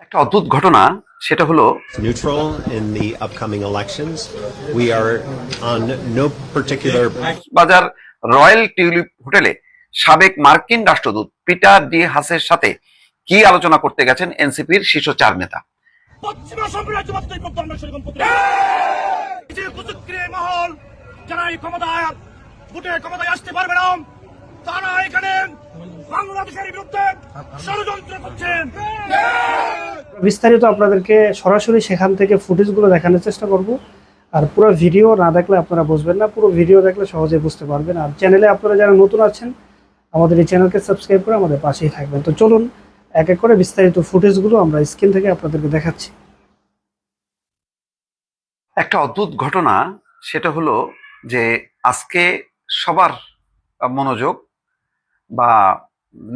একটা অদ্ভুত ঘটনা সেটা হলো neutral in the upcoming elections. We are on no particular বাজার রয়্যাল টিউলিপ হোটেলে সাবেক মার্কিন রাষ্ট্রদূত পিটার ডি হাসের সাথে কি আলোচনা করতে গেছেন এনসিপির শীর্ষ চার নেতা পশ্চিমা সাম্রাজ্যবাদী প্রত্যন্ত সেরকম যে কুচক্রিয় মহল যারা এই ক্ষমতায় ভোটে ক্ষমতায় আসতে পারবে না তারা এখানে বাংলাদেশের বিরুদ্ধে ষড়যন্ত্র করছেন বিস্তারিত আপনাদেরকে সরাসরি সেখান থেকে ফুটেজগুলো দেখানোর চেষ্টা করব। আর পুরো ভিডিও না দেখলে আপনারা বুঝবেন না পুরো ভিডিও দেখলে সহজে বুঝতে পারবেন। আর চ্যানেলে আপনারা যারা নতুন আছেন আমাদের এই চ্যানেলকে সাবস্ক্রাইব করে আমাদের পাশেই থাকবেন। তো চলুন এক এক করে বিস্তারিত ফুটেজগুলো আমরা স্ক্রিন থেকে আপনাদেরকে দেখাচ্ছি। একটা অদ্ভুত ঘটনা সেটা হলো যে আজকে সবার মনোযোগ বা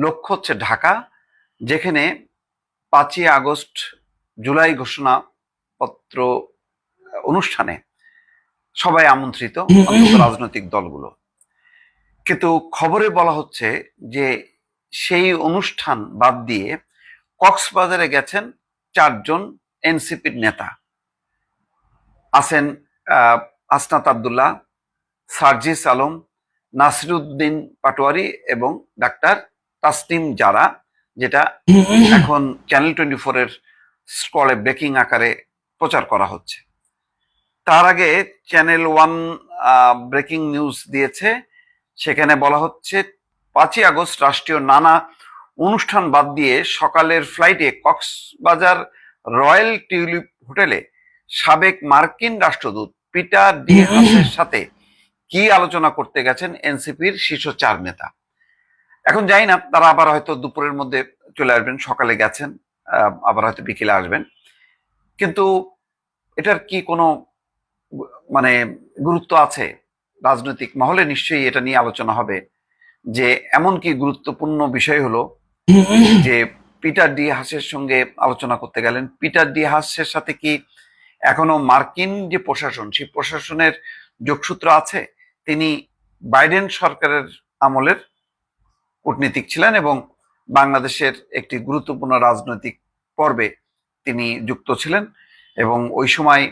লক্ষ্য হচ্ছে ঢাকা, যেখানে পাঁচই আগস্ট জুলাই ঘোষণাপত্র অনুষ্ঠানে সবাই আমন্ত্রিত রাজনৈতিক দলগুলো। কিন্তু খবরে বলা হচ্ছে যে সেই অনুষ্ঠান বাদ দিয়ে কক্সবাজারে গেছেন চারজন এনসিপির নেতা। আছেন আসনাত আবদুল্লাহ, সার্জিস আলম নাসিরুদ্দিন পাটোয়ারি এবং ডাক্তার তাসনিম জারা, যেটা এখন চ্যানেল টোয়েন্টি ফোরের স্কলে ব্রেকিং আকারে প্রচার করা হচ্ছে। তার আগে চ্যানেল ওয়ান ব্রেকিং নিউজ দিয়েছে। সেখানে বলা হচ্ছে, পাঁচই আগস্ট রাষ্ট্রীয় নানা অনুষ্ঠান বাদ দিয়ে সকালের ফ্লাইটে কক্সবাজার রয়্যাল টিউলিপ হোটেলে সাবেক মার্কিন রাষ্ট্রদূত পিটার ডি সাথে কি আলোচনা করতে গেছেন এনসিপির শীর্ষ চার নেতা? এখন জানি না, তারা আবার হয়তো দুপুরের মধ্যে চলে আসবেন, সকালে গেছেন আবার হয়তো বিকেলে আসবেন। কিন্তু এটার কি কোনো মানে গুরুত্ব আছে? রাজনৈতিক মহলে নিশ্চয়ই এটা নিয়ে আলোচনা হবে। যে এমন কি গুরুত্বপূর্ণ বিষয় হলো যে পিটার ডি হাসের সঙ্গে আলোচনা করতে গেলেন। পিটার ডি হাসের সাথে কি এখনও মার্কিন যে প্রশাসন, সেই প্রশাসনের যোগসূত্র আছে? তিনি বাইডেন সরকারের আমলের কূটনীতিক ছিলেন এবং বাংলাদেশের একটি গুরুত্বপূর্ণ রাজনৈতিক পর্বে তিনি যুক্ত ছিলেন এবং ওই সময়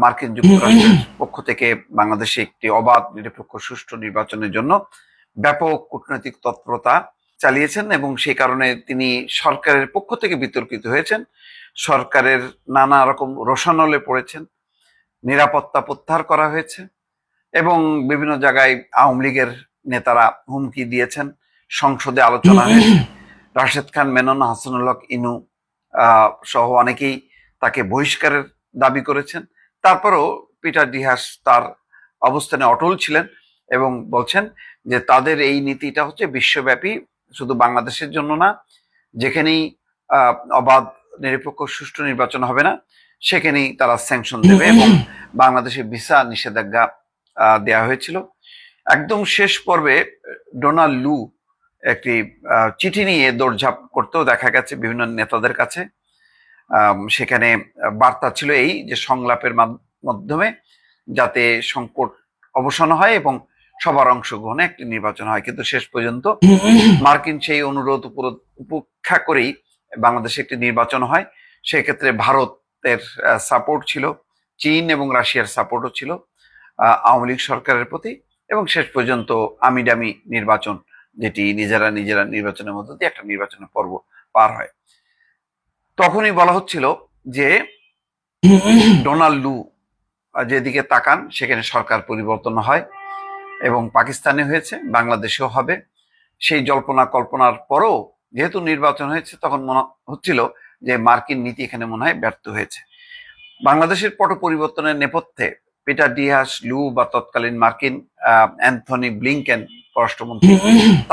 মার্কিন যুক্তরাষ্ট্রের পক্ষ থেকে বাংলাদেশে একটি অবাধ নিরপেক্ষ সুষ্ঠু নির্বাচনের জন্য ব্যাপক কূটনৈতিক তৎপরতা চালিয়েছেন এবং সেই কারণে তিনি সরকারের পক্ষ থেকে বিতর্কিত হয়েছেন। সরকারের নানা রকম রোশানলে পড়েছেন। নিরাপত্তা প্রত্যাহার করা হয়েছে। এবং বিভিন্ন জায়গায় আওয়ামী লীগের নেতারা হুমকি দিয়েছেন। সংসদে আলোচনা হয়েছে। রাশেদ খান মেনন হাসানুল হক ইনু সহ অনেকেই তাকে বহিষ্কারের দাবি করেছেন। তারপরও পিটার ডিহাস তার অবস্থানে অটল ছিলেন এবং বলছেন যে তাদের এই নীতিটা হচ্ছে বিশ্বব্যাপী শুধু বাংলাদেশের জন্য না যেখানেই অবাধ নিরপেক্ষ সুষ্ঠু নির্বাচন হবে না সেখানেই তারা স্যাংশন দেবে এবং বাংলাদেশে ভিসা নিষেধাজ্ঞা দেয়া হয়েছিল। একদম শেষ পর্বে ডোনাল্ড লু একটি চিঠি নিয়ে দৌড়ঝাঁপ করতেও দেখা গেছে বিভিন্ন নেতাদের কাছে। সেখানে বার্তা ছিল এই যে সংলাপের মাধ্যমে যাতে সংকট অবসান হয় এবং সবার অংশগ্রহণে একটি নির্বাচন হয়। কিন্তু শেষ পর্যন্ত মার্কিন সেই অনুরোধ উপেক্ষা করেই বাংলাদেশে একটি নির্বাচন হয়। সেক্ষেত্রে ভারতের সাপোর্ট ছিল, চীন এবং রাশিয়ার সাপোর্টও ছিল। আওয়ামী লীগ সরকারের প্রতি এবং শেষ পর্যন্ত আমিডামি নির্বাচন, যেটি নিজেরা নিজেরা নির্বাচনের মধ্য দিয়ে একটা নির্বাচনের পর্ব পার হয়। তখনই বলা হচ্ছিল যে ডোনাল্ড লু যেদিকে তাকান, সেখানে সরকার পরিবর্তন হয় এবং পাকিস্তানে হয়েছে, বাংলাদেশেও হবে। সেই জল্পনা কল্পনার পরও যেহেতু নির্বাচন হয়েছে, তখন মনে হচ্ছিল যে মার্কিন নীতি এখানে মনে হয় ব্যর্থ হয়েছে। বাংলাদেশের পট পরিবর্তনের নেপথ্যে পিটার ডিহাস লু বা তৎকালীন মার্কিন অ্যান্থনি ব্লিংকেন পররাষ্ট্রমন্ত্রী।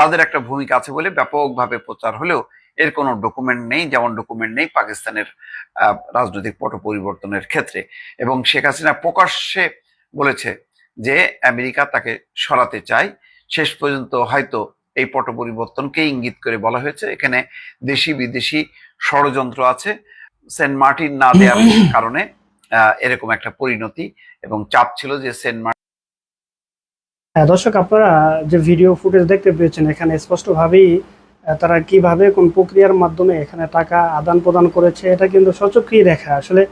তাদের একটা ভূমিকা আছে বলে ব্যাপকভাবে প্রচার হলেও এর কোনো ডকুমেন্ট নেই যেমন ডকুমেন্ট নেই পাকিস্তানের রাজনৈতিক পট পরিবর্তনের ক্ষেত্রে। এবং শেখ হাসিনা প্রকাশ্যে বলেছে যে আমেরিকা তাকে সরাতে চায়। শেষ পর্যন্ত হয়তো এই পট পরিবর্তনকে ইঙ্গিত করে বলা হয়েছে। এখানে দেশি বিদেশি ষড়যন্ত্র আছে। সেন্ট মার্টিন না দেওয়ার কারণে এরকম একটা পরিণতি এবং চাপ ছিল যে সেন্ট হ্যাঁ দর্শক, আপনারা যে ভিডিও ফুটেজ দেখতে পেয়েছেন, এখানে স্পষ্টভাবেই তারা কীভাবে, কোন প্রক্রিয়ার মাধ্যমে এখানে টাকা আদান প্রদান করেছে, এটা কিন্তু সচক্ষেই দেখা। আসলে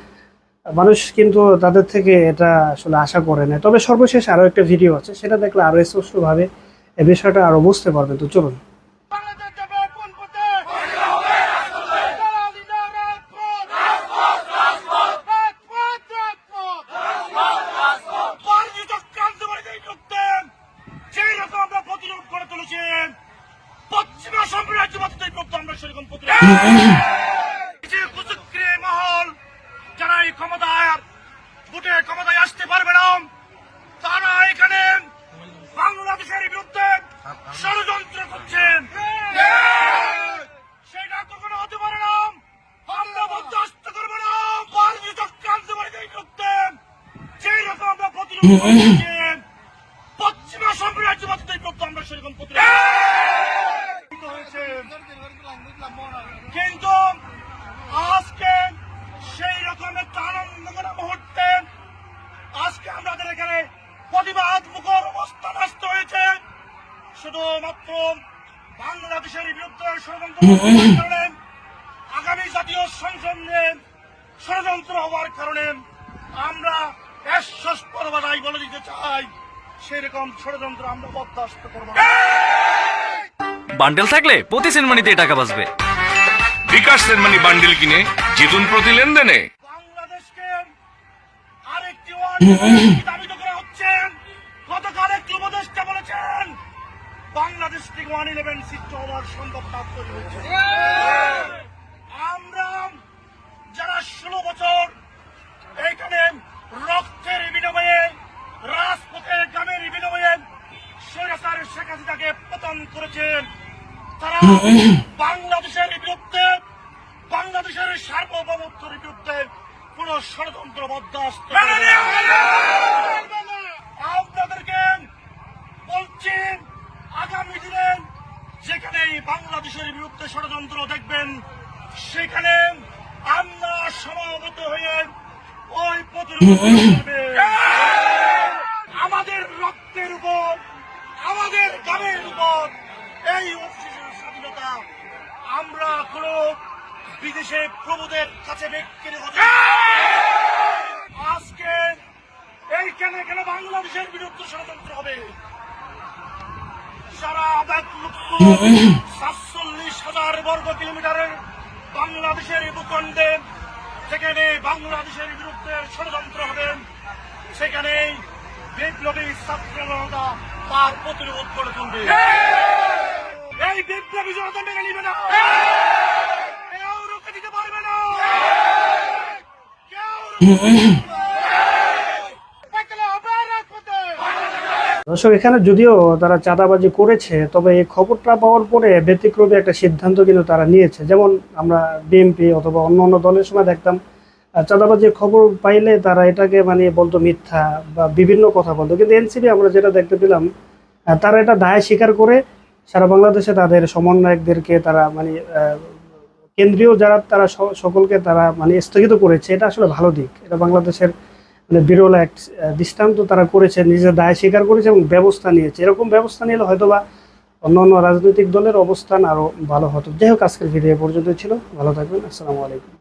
মানুষ কিন্তু তাদের থেকে এটা আসলে আশা করে না তবে সর্বশেষ আরও একটা ভিডিও আছে, সেটা দেখলে আরও স্পষ্টভাবে এ বিষয়টা আরও বুঝতে পারবেন। তো চলুন বাংলাদেশ যাবে কোন পথে দালালি না রাজপথ রাজপথ রাজপথ বাণিজ্য চক্রান্ত করে যেই করতেন সেই রকম আমরা প্রতিরোধ করে তুলেছেন পশ্চিমা সাম্রাজ্যবাদী যেই করতো আমরা সেরকম প্রতিরোধ যে কুচক্রিয় মহল যারা এই ক্ষমতায়, ভোটে ক্ষমতায় আসতে পারবে না, তারা এখানে বাংলাদেশের বিরুদ্ধে ষড়যন্ত্র করছেন। সেটা কখনো হতে পারে না, আমরা বরদাস্ত করব না বাণিজ্য চক্রান্ত করে যেই করতেন সেই রকম আমরা প্রতিরোধ করছেন পশ্চিমা সাম্রাজ্যবাদী যেই করতো আমরা সেরকম প্রতিরোধ হয়েছে কিন্তু আজকে রকম একটা মুহূর্তে আজকে আমাদের এখানে প্রতিবাদ মুখর অবস্থান আসতে হয়েছে। শুধুমাত্র বাংলাদেশের বিরুদ্ধে ষড়যন্ত্র আগামী জাতীয় সংসদ নিয়ে ষড়যন্ত্র হওয়ার কারণে আমরা স্পষ্টভাবে বলে দিতে চাই। সেরকম ষড়যন্ত্র আমরা বরদাস্ত করব। বান্ডেল থাকলে প্রতি সেনমানিতে টাকা বাঁচবে। বিকাশ সেনমানি বান্ডিল কিনে জিতুন প্রতি লেনদেনে। দাবি তো করা হচ্ছে গতকাল একটি উপদেষ্টা বলেছেন বাংলাদেশ থেকে ওয়ান ইলেভেন সিট হওয়ার সম্ভাবনা তৈরি হয়েছে আমরা যারা ষোলো বছর এইখানে রক্তের বিনিময়ে রাজপথে গ্রামের বিনিময়ে সৈরাচার শেখ হাসিনাকে পতন করেছেন তারা বাংলাদেশের বিরুদ্ধে বাংলাদেশের সার্বভৌমত্বের বিরুদ্ধে কোন ষড়যন্ত্র বরদাস্ত আপনাদেরকে বলছি আগামী দিনে যেখানে বাংলাদেশের বিরুদ্ধে ষড়যন্ত্র দেখবেন সেখানে আমরা সমাবেত হয়ে ওই প্রতিরোধ আমাদের রক্তের উপর আমাদের গ্রামের উপর এই অফিসের স্বাধীনতা আমরা কোন বিদেশে প্রভুদের কাছে হতে আজকে এইখানে এখানে বাংলাদেশের বিরুদ্ধে ষড়যন্ত্র হবে? সারা লক্ষ সাতচল্লিশ হাজার বর্গ কিলোমিটারের বাংলাদেশের ভূখণ্ডে যেখানে বাংলাদেশের বিরুদ্ধে ষড়যন্ত্র হবে সেখানে বিপ্লবী ছাত্র তার প্রতিরোধ করে তুলবে। এই বিপ্লবী জনতা মেনে নিবে না কেউ রুখে দিতে পারবে না কেউ রুখে দিতে পারবে না। দেখলে হবে রাজপথে। দর্শক, এখানে যদিও তারা চাঁদাবাজি করেছে, তবে এই খবরটা পাওয়ার পরে ব্যতিক্রমী একটা সিদ্ধান্ত কিন্তু তারা নিয়েছে। যেমন আমরা বিএনপি অথবা অন্য অন্য দলের সময় দেখতাম চাঁদাবাজির খবর পাইলে তারা এটাকে মানে বলতো মিথ্যা বা বিভিন্ন কথা বলতো। কিন্তু এনসিপি আমরা যেটা দেখতে পেলাম তারা এটা দায় স্বীকার করে সারা বাংলাদেশে তাদের সমন্বয়কদেরকে তারা মানে কেন্দ্রীয় যারা তারা সকলকে তারা মানে স্থগিত করেছে, এটা আসলে ভালো দিক। এটা বাংলাদেশের মানে বিরল এক দৃষ্টান্ত তারা করেছে, নিজের দায় স্বীকার করেছে এবং ব্যবস্থা নিয়েছে। এরকম ব্যবস্থা নিলে হয়তোবা অন্য অন্য রাজনৈতিক দলের অবস্থান আরও ভালো হতো। যাই হোক, আজকের ভিডিও পর্যন্ত ছিল। ভালো থাকবেন। আসসালামু আলাইকুম।